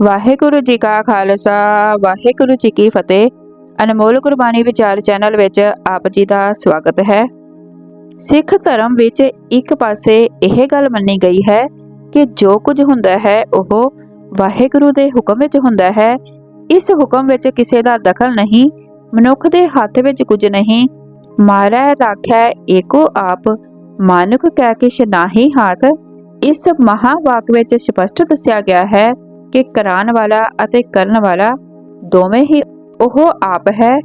ਵਾਹਿਗੁਰੂ ਜੀ ਕਾ ਖਾਲਸਾ, ਵਾਹਿਗੁਰੂ ਜੀ ਕੀ ਫਤਿਹ। ਅਨਮੋਲ ਗੁਰਬਾਣੀ ਵਿਚਾਰ ਚੈਨਲ ਵਿੱਚ ਆਪ ਜੀ ਦਾ ਸਵਾਗਤ ਹੈ। ਸਿੱਖ ਧਰਮ ਵਿੱਚ ਇੱਕ ਪਾਸੇ ਇਹ ਗੱਲ ਮੰਨੀ ਗਈ ਹੈ ਕਿ ਜੋ ਕੁਝ ਹੁੰਦਾ ਹੈ, ਉਹ ਵਾਹਿਗੁਰੂ ਦੇ ਹੁਕਮ ਵਿੱਚ ਹੁੰਦਾ ਹੈ। ਇਸ ਹੁਕਮ ਵਿੱਚ ਕਿਸੇ ਦਾ ਦਖਲ ਨਹੀਂ, ਮਨੁੱਖ ਦੇ ਹੱਥ ਵਿੱਚ ਕੁਝ ਨਹੀਂ। ਮਾਰੈ ਰਾਖੈ ਏਕੋ ਆਪ, ਮਾਨੁਖ ਕੈ ਕਿਛ ਨਾਹੀ ਹਾਥ। ਇਸ ਮਹਾਵਾਕ ਵਿੱਚ ਸਪਸ਼ਟ ਦੱਸਿਆ ਗਿਆ ਹੈ ਕਿ ਕਰਾਉਣ ਵਾਲਾ ਅਤੇ ਕਰਨ ਵਾਲਾ ਦੋਵੇਂ ਹੀ ਉਹ ਆਪ ਹੈ।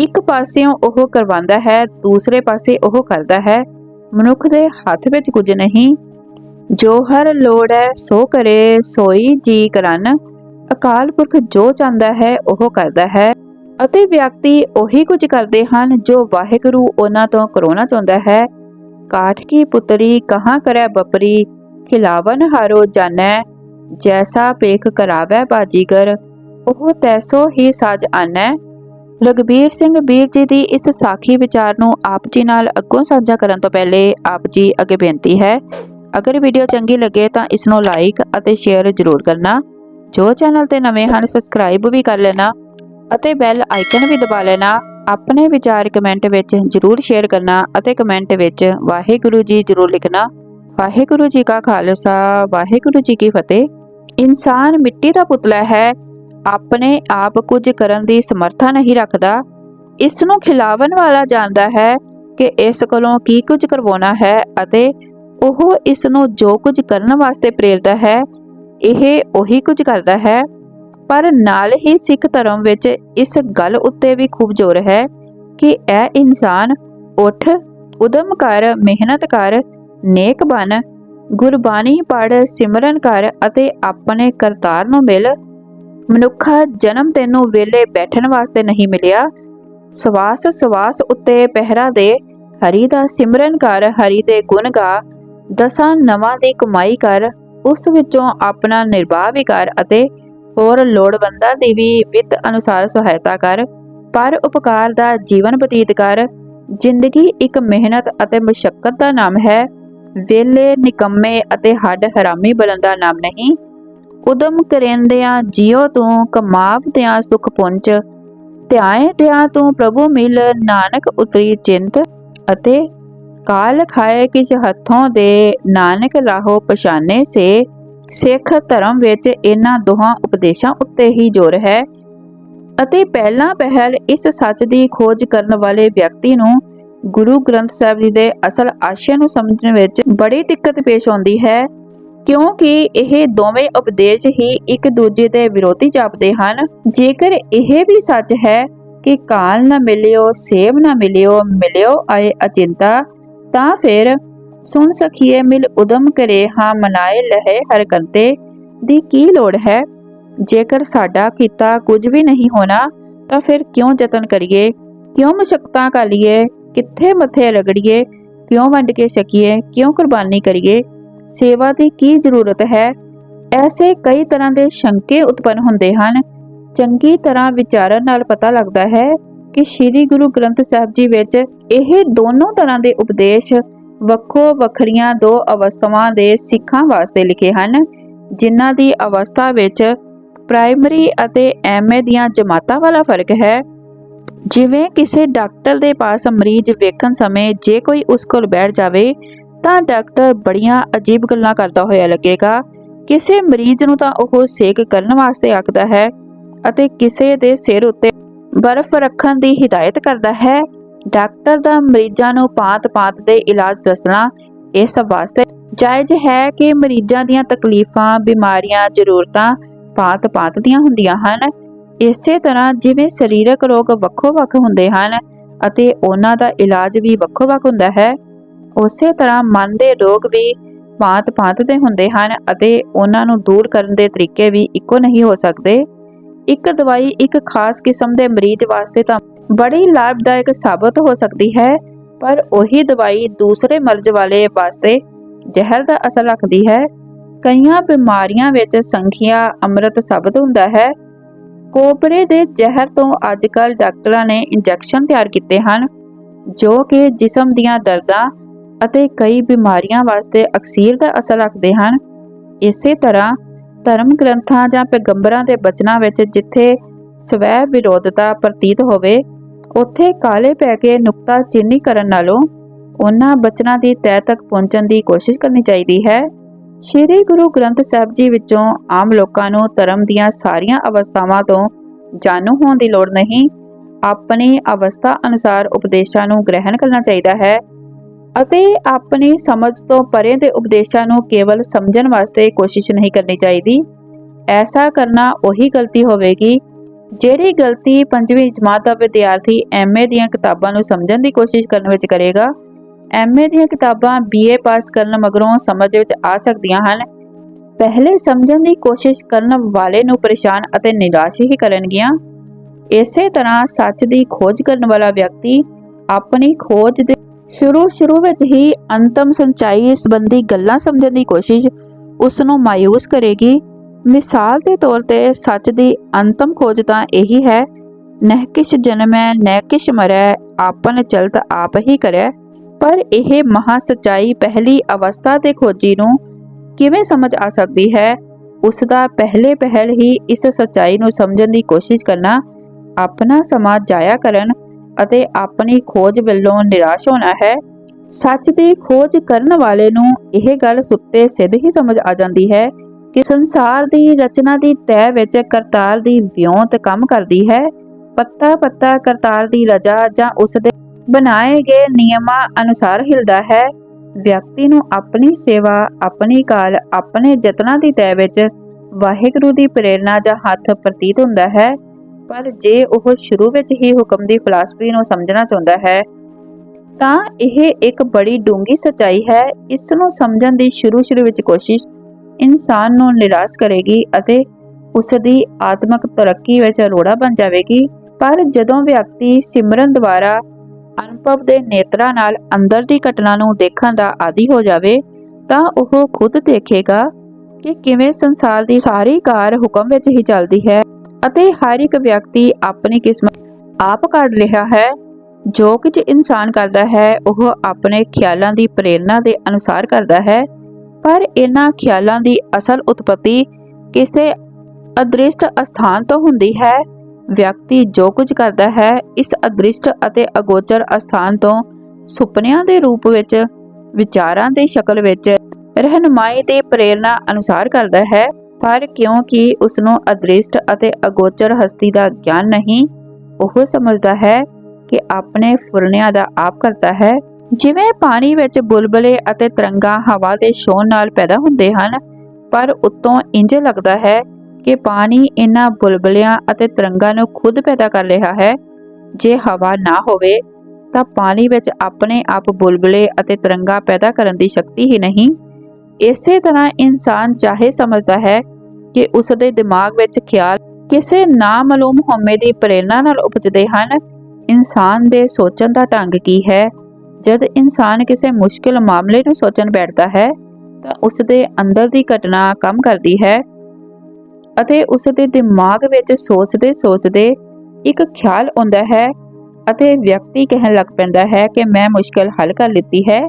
ਇੱਕ ਪਾਸਿਓਂ ਉਹ ਕਰਵਾਉਂਦਾ ਹੈ, ਦੂਸਰੇ ਪਾਸੇ ਉਹ ਕਰਦਾ ਹੈ। ਮਨੁੱਖ ਦੇ ਹੱਥ ਵਿੱਚ ਕੁਝ ਨਹੀਂ। ਜੋ ਹਰ ਲੋੜ ਹੈ, ਸੋ ਕਰੇ, ਸੋਈ ਜੀ ਕਰਨ। ਅਕਾਲ ਪੁਰਖ ਜੋ ਚਾਹੁੰਦਾ ਹੈ, ਉਹ ਕਰਦਾ ਹੈ। ਅਤੇ ਵਿਅਕਤੀ ਉਹੀ ਕੁਝ ਕਰਦੇ ਹਨ, ਜੋ ਵਾਹਿਗੁਰੂ ਉਹਨਾਂ ਤੋਂ ਕਰਾਉਣਾ ਚਾਹੁੰਦਾ ਹੈ। ਕਾਠ ਕੀ ਪੁੱਤਰੀ, ਕਹਾਂ ਕਰੈ ਬਪਰੀ? ਖਿਲਾਵਨ ਹਾਰੋ ਜਾਣੈ। ਜੈਸਾ ਪੇਖ ਕਰਾਵੈ ਬਾਜੀਗਰ ਉਹ ਤੈਸੋ ਹੀ ਸਾਜ ਆਨੈ ਰਗਬੀਰ ਸਿੰਘ ਵੀਰ ਜੀ ਦੀ ਇਸ ਸਾਖੀ ਵਿਚਾਰ ਨੂੰ ਆਪ ਜੀ ਨਾਲ ਅੱਗੋਂ ਸਾਂਝਾ ਕਰਨ ਤੋਂ ਪਹਿਲੇ ਆਪ ਜੀ ਅੱਗੇ ਬੇਨਤੀ ਹੈ ਅਗਰ ਵੀਡੀਓ ਚੰਗੀ ਲੱਗੇ ਤਾਂ ਇਸ ਨੂੰ ਲਾਈਕ ਅਤੇ ਸ਼ੇਅਰ ਜ਼ਰੂਰ ਕਰਨਾ ਜੋ ਚੈਨਲ ਤੇ ਨਵੇਂ ਹਨ ਸਬਸਕ੍ਰਾਈਬ ਵੀ ਕਰ ਲੈਣਾ ਅਤੇ ਬੈਲ ਆਈਕਨ ਵੀ ਦਬਾ ਲੈਣਾ ਆਪਣੇ ਵਿਚਾਰ ਕਮੈਂਟ ਵਿੱਚ ਜ਼ਰੂਰ ਸ਼ੇਅਰ ਕਰਨਾ ਅਤੇ ਕਮੈਂਟ ਵਿੱਚ ਵਾਹਿਗੁਰੂ ਜੀ ਜ਼ਰੂਰ ਲਿਖਣਾ ਵਾਹਿਗੁਰੂ ਜੀ ਕਾ ਖਾਲਸਾ ਵਾਹਿਗੁਰੂ ਜੀ ਕੀ ਫਤਿਹ ਇਨਸਾਨ ਮਿੱਟੀ ਦਾ ਪੁਤਲਾ ਹੈ, ਆਪਣੇ ਆਪ ਕੁਝ ਕਰਨ ਦੀ ਸਮਰੱਥਾ ਨਹੀਂ ਰੱਖਦਾ। ਇਸ ਨੂੰ ਖਿਲਾਵਨ ਵਾਲਾ ਜਾਣਦਾ ਹੈ ਕਿ ਇਸ ਕੋਲੋਂ ਕੀ ਕੁਝ ਕਰਵਾਉਣਾ ਹੈ ਅਤੇ ਉਹ ਇਸ ਨੂੰ ਜੋ ਕੁਝ ਕਰਨ ਵਾਸਤੇ ਪ੍ਰੇਰਦਾ ਹੈ, ਇਹ ਉਹੀ ਕੁਝ ਕਰਦਾ ਹੈ। ਪਰ ਨਾਲ ਹੀ ਸਿੱਖ ਧਰਮ ਵਿੱਚ ਇਸ ਗੱਲ ਉੱਤੇ ਵੀ ਖੂਬ ਜ਼ੋਰ ਹੈ ਕਿ ਇਹ ਇਨਸਾਨ ਉੱਠ, ਉਦਮ ਕਰ, ਮਿਹਨਤ ਕਰ, ਨੇਕ ਬਣ ਗੁਰਬਾਣੀ ਪੜ੍ਹ, ਸਿਮਰਨ ਕਰ ਅਤੇ ਆਪਣੇ ਕਰਤਾਰ ਨੂੰ ਮਿਲ। ਮਨੁੱਖਾ ਜਨਮ ਤੈਨੂੰ ਵੇਲੇ ਬੈਠਣ ਵਾਸਤੇ ਨਹੀਂ ਮਿਲਿਆ। ਸਵਾਸ ਸਵਾਸ ਉੱਤੇ ਪਹਿਰਾ ਦੇ। ਹਰੀ ਦਾ ਸਿਮਰਨ ਕਰ, ਹਰੀ ਦੇ ਗੁਣ ਗਾ। ਦਸਾਂ ਨਵਾਂ ਦੀ ਕਮਾਈ ਕਰ, ਉਸ ਵਿੱਚੋਂ ਆਪਣਾ ਨਿਰਵਾਹ ਵੀ ਕਰ ਅਤੇ ਹੋਰ ਲੋੜਵੰਦਾਂ ਦੀ ਵੀ ਵਿੱਤ ਅਨੁਸਾਰ ਸਹਾਇਤਾ ਕਰ। ਪਰ ਉਪਕਾਰ ਦਾ ਜੀਵਨ ਬਤੀਤ ਕਰ। ਜ਼ਿੰਦਗੀ ਇੱਕ ਮਿਹਨਤ ਅਤੇ ਮੁਸ਼ਕਲ ਦਾ ਨਾਮ ਹੈ। ਵੇਲੇ ਨਿਕੰਮੇ ਅਤੇ ਹੱਡ ਹਰਾਮੀ ਬਲਨ ਦਾ ਨਾਮ ਨਹੀਂ। ਉਦਮ ਕਰੇਂਦਿਆਂ ਜਿਉ ਤੂੰ ਕਮਾਵਦਿਆਂ ਸੁਖ ਪੁੰਚ ਧਿਆਏ ਧਿਆ ਤੂੰ ਪ੍ਰਭੂ ਮਿਲ ਨਾਨਕ ਉਤਰੀ ਚਿੰਤ ਅਤੇ ਕਾਲ ਖਾਏ ਕਿਸ ਹੱਥੋਂ ਦੇ ਨਾਨਕ ਰਾਹੋ ਪਛਾਨੇ ਸੇ। ਸਿੱਖ ਧਰਮ ਵਿੱਚ ਇਹਨਾਂ ਦੋਹਾਂ ਉਪਦੇਸ਼ਾਂ ਉੱਤੇ ਹੀ ਜ਼ੋਰ ਹੈ। ਅਤੇ ਪਹਿਲਾਂ ਪਹਿਲ ਇਸ ਸੱਚ ਦੀ ਖੋਜ ਕਰਨ ਵਾਲੇ ਵਿਅਕਤੀ ਨੂੰ ਗੁਰੂ ਗ੍ਰੰਥ ਸਾਹਿਬ ਜੀ ਦੇ ਅਸਲ ਆਸ਼ੇ ਨੂੰ ਸਮਝਣ ਵਿੱਚ ਬੜੀ ਦਿੱਕਤ ਪੇਸ਼ ਆਉਂਦੀ ਹੈ, ਕਿਉਂਕਿ ਇਹ ਦੋਵੇਂ ਉਪਦੇਸ਼ ਹੀ ਇੱਕ ਦੂਜੇ ਦੇ ਵਿਰੋਧੀ ਜਾਪਦੇ ਹਨ। ਜੇਕਰ ਇਹ ਵੀ ਸੱਚ ਹੈ ਕਿ ਕਾਲ ਨਾ ਮਿਲਿਓ ਸੇਵ ਨਾ ਮਿਲਿਓ ਮਿਲਿਓ ਆਏ ਅਚਿੰਤਾ, ਤਾਂ ਫਿਰ ਸੁਣ ਸਖੀਏ ਮਿਲ ਉਦਮ ਕਰੇ, ਹਾਂ ਮਨਾਏ ਲਹੇ ਹਰ ਕੰਤੇ ਦੀ ਕੀ ਲੋੜ ਹੈ? ਜੇਕਰ ਸਾਡਾ ਕੀਤਾ ਕੁਝ ਵੀ ਨਹੀਂ ਹੋਣਾ, ਤਾਂ ਫਿਰ ਕਿਉਂ ਯਤਨ ਕਰੀਏ? ਕਿਉਂ ਮਸ਼ਕਤਾਂ ਕਰ ਲਈਏ ਕਿੱਥੇ ਮੱਥੇ ਰਗੜੀਏ, ਕਿਉਂ ਵੰਡ ਕੇ ਸਕੀਏ ਕਿਉਂ ਕੁਰਬਾਨੀ ਕਰੀਏ? ਸੇਵਾ ਦੀ ਕੀ ਜ਼ਰੂਰਤ ਹੈ? ਐਸੇ ਕਈ ਤਰ੍ਹਾਂ ਦੇ ਸ਼ੰਕੇ ਉਤਪੰਨ ਹੁੰਦੇ ਹਨ। ਚੰਗੀ ਤਰ੍ਹਾਂ ਵਿਚਾਰਨ ਨਾਲ ਪਤਾ ਲੱਗਦਾ ਹੈ ਕਿ ਸ੍ਰੀ ਗੁਰੂ ਗ੍ਰੰਥ ਸਾਹਿਬ ਜੀ ਵਿੱਚ ਇਹ ਦੋਨੋਂ ਤਰ੍ਹਾਂ ਦੇ ਉਪਦੇਸ਼ ਵੱਖੋ ਵੱਖਰੀਆਂ ਦੋ ਅਵਸਥਾਵਾਂ ਦੇ ਸਿੱਖਾਂ ਵਾਸਤੇ ਲਿਖੇ ਹਨ, ਜਿਨ੍ਹਾਂ ਦੀ ਅਵਸਥਾ ਵਿੱਚ ਪ੍ਰਾਇਮਰੀ ਅਤੇ ਐਮਏ ਦੀਆਂ ਜਮਾਤਾਂ ਵਾਲਾ ਫ਼ਰਕ ਹੈ। ਜਿਵੇਂ ਕਿਸੇ ਡਾਕਟਰ ਦੇ ਪਾਸ ਮਰੀਜ਼ ਵੇਖਣ ਸਮੇਂ ਜੇ ਕੋਈ ਉਸ ਕੋਲ ਬੈਠ ਜਾਵੇ, ਤਾਂ ਡਾਕਟਰ ਬੜੀਆਂ ਅਜੀਬ ਗੱਲਾਂ ਕਰਦਾ ਹੋਇਆ ਲੱਗੇਗਾ। ਕਿਸੇ ਮਰੀਜ਼ ਨੂੰ ਤਾਂ ਉਹ ਸੇਕ ਕਰਨ ਵਾਸਤੇ ਆਖਦਾ ਹੈ ਅਤੇ ਕਿਸੇ ਦੇ ਸਿਰ ਉੱਤੇ ਬਰਫ਼ ਰੱਖਣ ਦੀ ਹਿਦਾਇਤ ਕਰਦਾ ਹੈ। ਡਾਕਟਰ ਦਾ ਮਰੀਜ਼ਾਂ ਨੂੰ ਪਾਤ-ਪਾਤ ਦੇ ਇਲਾਜ ਦੱਸਣਾ ਇਸ ਵਾਸਤੇ ਜਾਇਜ਼ ਹੈ ਕਿ ਮਰੀਜ਼ਾਂ ਦੀਆਂ ਤਕਲੀਫਾਂ, ਬਿਮਾਰੀਆਂ, ਜ਼ਰੂਰਤਾਂ ਪਾਤ-ਪਾਤ ਦੀਆਂ ਹੁੰਦੀਆਂ ਹਨ। ਇਸੇ ਤਰ੍ਹਾਂ ਜਿਵੇਂ ਸਰੀਰਕ ਰੋਗ ਵੱਖੋ-ਵੱਖ ਹੁੰਦੇ ਹਨ ਅਤੇ ਉਹਨਾਂ ਦਾ ਇਲਾਜ ਵੀ ਵੱਖੋ-ਵੱਖ ਹੁੰਦਾ ਹੈ, ਉਸੇ ਤਰ੍ਹਾਂ ਮਨ ਦੇ ਰੋਗ ਵੀ ਭਾਂਤ ਭਾਂਤ ਦੇ ਹੁੰਦੇ ਹਨ ਅਤੇ ਉਹਨਾਂ ਨੂੰ ਦੂਰ ਕਰਨ ਦੇ ਤਰੀਕੇ ਵੀ ਇੱਕੋ ਨਹੀਂ ਹੋ ਸਕਦੇ। ਇੱਕ ਦਵਾਈ ਇੱਕ ਖਾਸ ਕਿਸਮ ਦੇ ਮਰੀਜ਼ ਵਾਸਤੇ ਤਾਂ ਬੜੀ ਲਾਭਦਾਇਕ ਸਾਬਤ ਹੋ ਸਕਦੀ ਹੈ, ਪਰ ਉਹੀ ਦਵਾਈ ਦੂਸਰੇ ਮਰਜ਼ ਵਾਲੇ ਵਾਸਤੇ ਜ਼ਹਿਰ ਦਾ ਅਸਰ ਰੱਖਦੀ ਹੈ। ਕਈਆਂ ਬਿਮਾਰੀਆਂ ਵਿੱਚ ਸੰਖਿਆ ਅੰਮ੍ਰਿਤ ਸਾਬਤ ਹੁੰਦਾ ਹੈ ਕੋਪਰੇ ਦੇ ਜ਼ਹਿਰ ਤੋਂ ਅੱਜਕੱਲ ਡਾਕਟਰਾਂ ਨੇ ਇੰਜੈਕਸ਼ਨ ਤਿਆਰ ਕੀਤੇ ਹਨ, ਜੋ ਕਿ ਜਿਸਮ ਦੀਆਂ ਦਰਦਾਂ ਅਤੇ ਕਈ ਬਿਮਾਰੀਆਂ ਵਾਸਤੇ ਅਕਸੀਰ ਦਾ ਅਸਰ ਰੱਖਦੇ ਹਨ। ਇਸੇ ਤਰ੍ਹਾਂ ਧਰਮ ਗ੍ਰੰਥਾਂ ਜਾਂ ਪੈਗੰਬਰਾਂ ਦੇ ਬਚਨਾਂ ਵਿੱਚ ਜਿੱਥੇ ਸਵੈ ਵਿਰੋਧਤਾ ਪ੍ਰਤੀਤ ਹੋਵੇ, ਉੱਥੇ ਕਾਲੇ ਪੈ ਕੇ ਨੁਕਤਾ ਚੀਨੀ ਕਰਨ ਨਾਲੋਂ ਉਹਨਾਂ ਬਚਨਾਂ ਦੀ ਤਹਿ ਤੱਕ ਪਹੁੰਚਣ ਦੀ ਕੋਸ਼ਿਸ਼ ਕਰਨੀ ਚਾਹੀਦੀ ਹੈ। ਸ੍ਰੀ ਗੁਰੂ ਗ੍ਰੰਥ ਸਾਹਿਬ ਜੀ ਵਿੱਚੋਂ ਆਮ ਲੋਕਾਂ ਨੂੰ ਧਰਮ ਦੀਆਂ ਸਾਰੀਆਂ ਅਵਸਥਾਵਾਂ ਤੋਂ ਜਾਣੂ ਹੋਣ ਦੀ ਲੋੜ ਨਹੀਂ। ਆਪਣੀ ਅਵਸਥਾ ਅਨੁਸਾਰ ਉਪਦੇਸ਼ਾਂ ਨੂੰ ਗ੍ਰਹਿਣ ਕਰਨਾ ਚਾਹੀਦਾ ਹੈ ਅਤੇ ਆਪਣੀ ਸਮਝ ਤੋਂ ਪਰੇ ਦੇ ਉਪਦੇਸ਼ਾਂ ਨੂੰ ਕੇਵਲ ਸਮਝਣ ਵਾਸਤੇ ਕੋਸ਼ਿਸ਼ ਨਹੀਂ ਕਰਨੀ ਚਾਹੀਦੀ। ਐਸਾ ਕਰਨਾ ਉਹੀ ਗਲਤੀ ਹੋਵੇਗੀ, ਜਿਹੜੀ ਗਲਤੀ ਪੰਜਵੀਂ ਜਮਾਤ ਦਾ ਵਿਦਿਆਰਥੀ ਐਮਏ ਦੀਆਂ ਕਿਤਾਬਾਂ ਨੂੰ ਸਮਝਣ ਦੀ ਕੋਸ਼ਿਸ਼ ਕਰਨ ਵਿੱਚ ਕਰੇਗਾ। ਐਮਏ ਦੀਆਂ ਕਿਤਾਬਾਂ ਬੀਏ ਪਾਸ ਕਰਨ ਮਗਰੋਂ ਸਮਝ ਵਿੱਚ ਆ ਸਕਦੀਆਂ ਹਨ। ਪਹਿਲੇ ਸਮਝਣ ਦੀ ਕੋਸ਼ਿਸ਼ ਕਰਨ ਵਾਲੇ ਨੂੰ ਪਰੇਸ਼ਾਨ ਅਤੇ ਨਿਰਾਸ਼ ਹੀ ਕਰਨਗੀਆਂ। ਇਸੇ ਤਰ੍ਹਾਂ ਸੱਚ ਦੀ ਖੋਜ ਕਰਨ ਵਾਲਾ ਵਿਅਕਤੀ ਆਪਣੀ ਖੋਜ ਦੇ ਸ਼ੁਰੂ ਸ਼ੁਰੂ ਵਿੱਚ ਹੀ ਅੰਤਮ ਸੰਚਾਈ ਸੰਬੰਧੀ ਗੱਲਾਂ ਸਮਝਣ ਦੀ ਕੋਸ਼ਿਸ਼ ਉਸ ਨੂੰ ਮਾਇੂਸ ਕਰੇਗੀ। ਮਿਸਾਲ ਦੇ ਤੌਰ ਤੇ ਸੱਚ ਦੀ ਅੰਤਮ ਖੋਜ ਤਾਂ ਇਹੀ ਹੈ, ਨਹਿ ਕਿਛ ਜਨਮੈ, ਨਹਿ ਕਿਛ ਮਰੈ, ਆਪਨ ਚਲਤ ਆਪ ਹੀ ਕਰੈ। ਪਰ ਇਹ ਮਹਾ ਸਚਾਈ ਪਹਿਲੀ ਅਵਸਥਾ ਤੇ ਖੋਜੀ ਨੂੰ ਕਿਵੇਂ ਸਮਝ ਆ ਸਕਦੀ ਹੈ? ਉਸ ਦਾ ਪਹਿਲੇ ਪਹਿਲ ਹੀ ਇਸ ਸਚਾਈ ਨੂੰ ਸਮਝਣ ਦੀ ਕੋਸ਼ਿਸ਼ ਕਰਨਾ ਆਪਣਾ ਸਮਾਂ ਜਾਇਆ ਕਰਨ ਅਤੇ ਆਪਣੀ ਖੋਜ ਵੱਲੋਂ ਨਿਰਾਸ਼ ਹੋਣਾ ਹੈ। ਸੱਚ ਦੀ ਖੋਜ ਕਰਨ ਵਾਲੇ ਨੂੰ ਇਹ ਗੱਲ ਸੁੱਤੇ ਸਿੱਧ ਹੀ ਸਮਝ ਆ ਜਾਂਦੀ ਹੈ ਕਿ ਸੰਸਾਰ ਦੀ ਰਚਨਾ ਦੀ ਤਹਿ ਵਿੱਚ ਕਰਤਾਰ ਦੀ ਵਿਉਂਤ ਕੰਮ ਕਰਦੀ ਹੈ। ਪੱਤਾ ਪੱਤਾ ਕਰਤਾਰ ਦੀ ਰਜਾ ਜਾਂ ਉਸ ਦੇ ਬਣਾਏ ਗਏ ਨਿਯਮਾਂ ਅਨੁਸਾਰ ਹਿਲਦਾ ਹੈ। ਵਿਅਕਤੀ ਨੂੰ ਆਪਣੀ ਸੇਵਾ, ਆਪਣੀ ਕਾਲ, ਆਪਣੇ ਯਤਨਾਂ ਦੀ ਤਹਿ ਵਿੱਚ ਵਾਹਿਗੁਰੂ ਦੀ ਪ੍ਰੇਰਣਾ ਜਾਂ ਹੱਥ ਪ੍ਰਤੀਤ ਹੁੰਦਾ ਹੈ। ਪਰ ਜੇ ਉਹ ਸ਼ੁਰੂ ਵਿੱਚ ਹੀ ਹੁਕਮ ਦੀ ਫਲਸਫੀ ਨੂੰ ਸਮਝਣਾ ਚਾਹੁੰਦਾ ਹੈ, ਤਾਂ ਇਹ ਇੱਕ ਬੜੀ ਡੂੰਗੀ ਸਚਾਈ ਹੈ। ਇਸ ਨੂੰ ਸਮਝਣ ਦੀ ਸ਼ੁਰੂ ਸ਼ੁਰੂ ਵਿੱਚ ਕੋਸ਼ਿਸ਼ ਇਨਸਾਨ ਨੂੰ ਨਿਰਾਸ਼ ਕਰੇਗੀ ਅਤੇ ਉਸ ਦੀ ਆਤਮਿਕ ਤਰੱਕੀ ਵਿੱਚ ਅਰੋੜਾ ਬਣ ਜਾਵੇਗੀ। ਪਰ ਜਦੋਂ ਵਿਅਕਤੀ ਸਿਮਰਨ ਦੁਆਰਾ ਅਨੁਭਵ ਦੇ ਨੇਤਰਾਂ ਨਾਲ ਅੰਦਰ ਦੀ ਘਟਨਾ ਨੂੰ ਦੇਖਣ ਦਾ ਆਦੀ ਹੋ ਜਾਵੇ, ਤਾਂ ਉਹ ਖੁਦ ਦੇਖੇਗਾ ਕਿ ਕਿਵੇਂ ਸੰਸਾਰ ਦੀ ਸਾਰੀ ਕਾਰ ਹੁਕਮ ਵਿੱਚ ਹੀ ਚੱਲਦੀ ਹੈ ਅਤੇ ਹਰ ਇੱਕ ਵਿਅਕਤੀ ਆਪਣੀ ਕਿਸਮਤ ਆਪ ਕੱਢ ਰਿਹਾ ਹੈ। ਜੋ ਕੁਝ ਇਨਸਾਨ ਕਰਦਾ ਹੈ, ਉਹ ਆਪਣੇ ਖਿਆਲਾਂ ਦੀ ਪ੍ਰੇਰਣਾ ਦੇ ਅਨੁਸਾਰ ਕਰਦਾ ਹੈ। ਪਰ ਇਹਨਾਂ ਖਿਆਲਾਂ ਦੀ ਅਸਲ ਉਤਪਤੀ ਕਿਸੇ ਅਦ੍ਰਿਸ਼ਟ ਅਸਥਾਨ ਤੋਂ ਹੁੰਦੀ ਹੈ। ਵਿਅਕਤੀ ਜੋ ਕੁਝ ਕਰਦਾ ਹੈ, ਇਸ ਅਦ੍ਰਿਸ਼ਟ ਅਤੇ ਅਗੋਚਰ ਅਸਥਾਨ ਤੋਂ ਸੁਪਨਿਆਂ ਦੇ ਰੂਪ ਵਿੱਚ, ਵਿਚਾਰਾਂ ਦੀ ਸ਼ਕਲ ਵਿੱਚ ਰਹਿਨਮਾਈ ਦੇ ਪ੍ਰੇਰਣਾ ਅਨੁਸਾਰ ਕਰਦਾ ਹੈ, ਪਰ ਕਿਉਂਕਿ ਉਸ ਨੂੰ ਅਦ੍ਰਿਸ਼ਟ ਅਤੇ ਅਗੋਚਰ ਹਸਤੀ ਦਾ ਗਿਆਨ ਨਹੀਂ, ਉਹ ਸਮਝਦਾ ਹੈ ਕਿ ਆਪਣੇ ਫੁਰਨਿਆਂ ਦਾ ਆਪ ਕਰਤਾ ਹੈ। ਜਿਵੇਂ ਪਾਣੀ ਵਿੱਚ ਬੁਲਬਲੇ ਅਤੇ ਤਰੰਗਾਂ ਹਵਾ ਦੇ ਸ਼ੋਰ ਨਾਲ ਪੈਦਾ ਹੁੰਦੇ ਹਨ, ਪਰ ਉੱਤੋਂ ਇੰਜ ਲੱਗਦਾ ਹੈ ਕਿ ਪਾਣੀ ਇਹਨਾਂ ਬੁਲਬਲਿਆਂ ਅਤੇ ਤਰੰਗਾਂ ਨੂੰ ਖੁਦ ਪੈਦਾ ਕਰ ਰਿਹਾ ਹੈ। ਜੇ ਹਵਾ ਨਾ ਹੋਵੇ, ਤਾਂ ਪਾਣੀ ਵਿੱਚ ਆਪਣੇ ਆਪ ਬੁਲਬਲੇ ਅਤੇ ਤਰੰਗਾਂ ਪੈਦਾ ਕਰਨ ਦੀ ਸ਼ਕਤੀ ਹੀ ਨਹੀਂ। ਇਸੇ ਤਰ੍ਹਾਂ ਇਨਸਾਨ ਚਾਹੇ ਸਮਝਦਾ ਹੈ ਕਿ ਉਸ ਦੇ ਦਿਮਾਗ ਵਿੱਚ ਖਿਆਲ ਕਿਸੇ ਨਾਮਾਲੂਮ ਹਉਮੈ ਦੀ ਪ੍ਰੇਰਣਾ ਨਾਲ ਉਪਜਦੇ ਹਨ। ਇਨਸਾਨ ਦੇ ਸੋਚਣ ਦਾ ਢੰਗ ਕੀ ਹੈ? ਜਦ ਇਨਸਾਨ ਕਿਸੇ ਮੁਸ਼ਕਿਲ ਮਾਮਲੇ ਨੂੰ ਸੋਚਣ ਬੈਠਦਾ ਹੈ, ਤਾਂ ਉਸ ਦੇ ਅੰਦਰ ਦੀ ਘਟਨਾ ਕੰਮ ਕਰਦੀ ਹੈ। ਅਤੇ ਉਸ ਦੇ ਦਿਮਾਗ ਵਿੱਚ ਸੋਚਦੇ ਸੋਚਦੇ ਇੱਕ ਖਿਆਲ ਆਉਂਦਾ ਹੈ ਅਤੇ ਵਿਅਕਤੀ ਕਹਿਣ ਲੱਗ ਪੈਂਦਾ ਹੈ ਕਿ ਮੈਂ ਮੁਸ਼ਕਿਲ ਹੱਲ ਕਰ ਲਿੱਤੀ ਹੈ।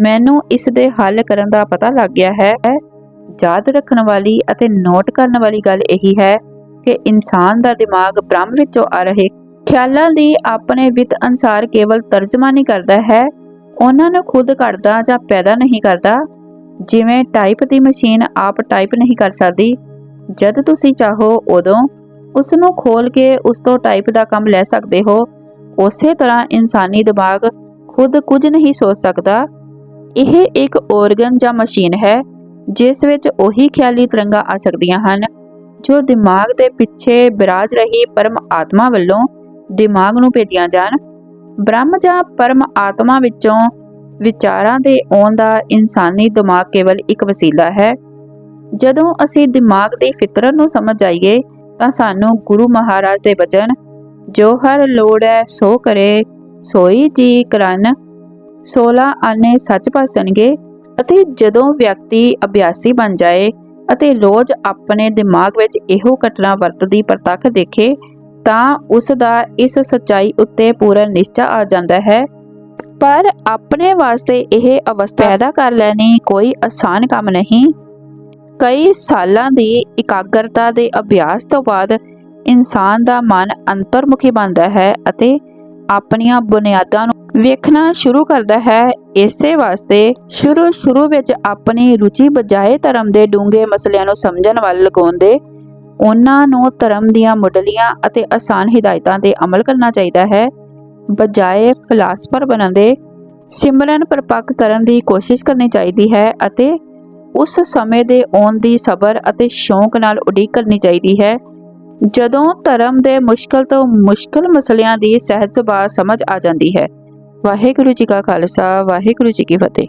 ਮੈਨੂੰ ਇਸ ਦੇ ਹੱਲ ਕਰਨ ਦਾ ਪਤਾ ਲੱਗ ਗਿਆ ਹੈ। ਯਾਦ ਰੱਖਣ ਵਾਲੀ ਅਤੇ ਨੋਟ ਕਰਨ ਵਾਲੀ ਗੱਲ ਇਹੀ ਹੈ ਕਿ ਇਨਸਾਨ ਦਾ ਦਿਮਾਗ ਬ੍ਰਹਮ ਵਿੱਚੋਂ ਆ ਰਹੇ ਖਿਆਲਾਂ ਦੀ ਆਪਣੇ ਵਿਤ ਅਨਸਾਰ ਕੇਵਲ ਤਰਜਮਾ ਨਹੀਂ ਕਰਦਾ ਹੈ। ਉਹਨਾਂ ਨੂੰ ਖੁਦ ਘੜਦਾ ਜਾਂ ਪੈਦਾ ਨਹੀਂ ਕਰਦਾ। ਜਿਵੇਂ ਟਾਈਪ ਦੀ ਮਸ਼ੀਨ ਆਪ ਟਾਈਪ ਨਹੀਂ ਕਰ ਸਕਦੀ ਜਦ ਤੁਸੀਂ ਚਾਹੋ ਉਦੋਂ ਉਸ ਨੂੰ ਖੋਲ ਕੇ ਉਸ ਤੋਂ ਟਾਈਪ ਦਾ ਕੰਮ ਲੈ ਸਕਦੇ ਹੋ। ਉਸੇ ਤਰ੍ਹਾਂ ਇਨਸਾਨੀ ਦਿਮਾਗ ਖੁਦ ਕੁਝ ਨਹੀਂ ਸੋਚ ਸਕਦਾ। ਇਹ ਇੱਕ organ ਜਾਂ ਮਸ਼ੀਨ ਹੈ, ਜਿਸ ਵਿੱਚ ਉਹੀ ਖਿਆਲੀ ਤਰੰਗਾਂ ਆ ਸਕਦੀਆਂ ਹਨ, ਜੋ ਦਿਮਾਗ ਦੇ ਪਿੱਛੇ ਬਿਰਾਜ ਰਹੀ ਪਰਮ ਆਤਮਾ ਵੱਲੋਂ ਦਿਮਾਗ ਨੂੰ ਭੇਜੀਆਂ ਜਾਣ। ਬ੍ਰਹਮ ਜਾਂ ਪਰਮ ਆਤਮਾ ਵਿੱਚੋਂ ਵਿਚਾਰਾਂ ਦੇ ਆਉਣ ਦਾ ਇਨਸਾਨੀ ਦਿਮਾਗ ਕੇਵਲ ਇੱਕ ਵਸੀਲਾ ਹੈ। ਜਦੋਂ ਅਸੀਂ ਦਿਮਾਗ ਦੀ ਫਿਤਰਤ ਨੂੰ ਸਮਝ ਜਾਈਏ ਤਾਂ ਸਾਨੂੰ ਗੁਰੂ ਮਹਾਰਾਜ ਦੇ ਬਚਨ ਜੋ ਹਰ ਲੋੜ ਹੈ ਸੋ ਕਰੇ, ਸੋਈ ਜੀ ਕਰਨ 16 ਆਨੇ ਸੱਚ ਪਾਸਣਗੇ ਅਤੇ ਜਦੋਂ ਵਿਅਕਤੀ ਅਭਿਆਸੀ ਬਣ ਜਾਏ ਅਤੇ ਰੋਜ਼ ਆਪਣੇ ਦਿਮਾਗ ਵਿੱਚ ਇਹੋ ਘਟਨਾ ਵਰਤਦੀ ਪ੍ਰਤੱਖ ਦੇਖੇ, ਤਾਂ ਉਸ ਦਾ ਇਸ ਸਚਾਈ ਉੱਤੇ ਪੂਰਾ ਨਿਸ਼ਚਾ ਆ ਜਾਂਦਾ ਹੈ। ਪਰ ਆਪਣੇ ਵਾਸਤੇ ਇਹ ਅਵਸਥਾ ਪੈਦਾ ਕਰ ਲੈਣੀ ਕੋਈ ਆਸਾਨ ਕੰਮ ਨਹੀਂ। ਕਈ ਸਾਲਾਂ ਦੀ ਇਕਾਗਰਤਾ ਦੇ ਅਭਿਆਸ ਤੋਂ ਬਾਅਦ ਇਨਸਾਨ ਦਾ ਮਨ ਅੰਤਰਮੁਖੀ ਬਣਦਾ ਹੈ ਅਤੇ ਆਪਣੀਆਂ ਬੁਨਿਆਦਾਂ ਨੂੰ ਵੇਖਣਾ ਸ਼ੁਰੂ ਕਰਦਾ ਹੈ। ਇਸੇ ਵਾਸਤੇ ਸ਼ੁਰੂ ਸ਼ੁਰੂ ਵਿੱਚ ਆਪਣੀ ਰੁਚੀ ਬਜਾਏ ਧਰਮ ਦੇ ਡੂੰਘੇ ਮਸਲਿਆਂ ਨੂੰ ਸਮਝਣ ਵੱਲ ਲਗਾਉਂਦੇ, ਉਹਨਾਂ ਨੂੰ ਧਰਮ ਦੀਆਂ ਮੁੱਢਲੀਆਂ ਅਤੇ ਆਸਾਨ ਹਿਦਾਇਤਾਂ ਤੇ ਅਮਲ ਕਰਨਾ ਚਾਹੀਦਾ ਹੈ। ਬਜਾਏ ਫਿਲਾਸਫਰ ਬਣਨ ਦੇ ਸਿਮਰਨ ਪਰਪੱਕ ਕਰਨ ਦੀ ਕੋਸ਼ਿਸ਼ ਕਰਨੀ ਚਾਹੀਦੀ ਹੈ ਅਤੇ ਉਸ ਸਮੇਂ ਦੇ ਆਉਣ ਦੀ ਸਬਰ ਅਤੇ ਸ਼ੌਂਕ ਨਾਲ ਉਡੀਕ ਕਰਨੀ ਚਾਹੀਦੀ ਹੈ। ਜਦੋਂ ਧਰਮ ਦੇ ਮੁਸ਼ਕਲ ਤੋਂ ਮੁਸ਼ਕਲ ਮਸਲਿਆਂ ਦੀ ਸਹਿਜ ਸੁਭਾਅ ਸਮਝ ਆ ਜਾਂਦੀ ਹੈ। ਵਾਹਿਗੁਰੂ ਜੀ ਕਾ ਖਾਲਸਾ, ਵਾਹਿਗੁਰੂ ਜੀ ਕੀ ਫਤਿਹ।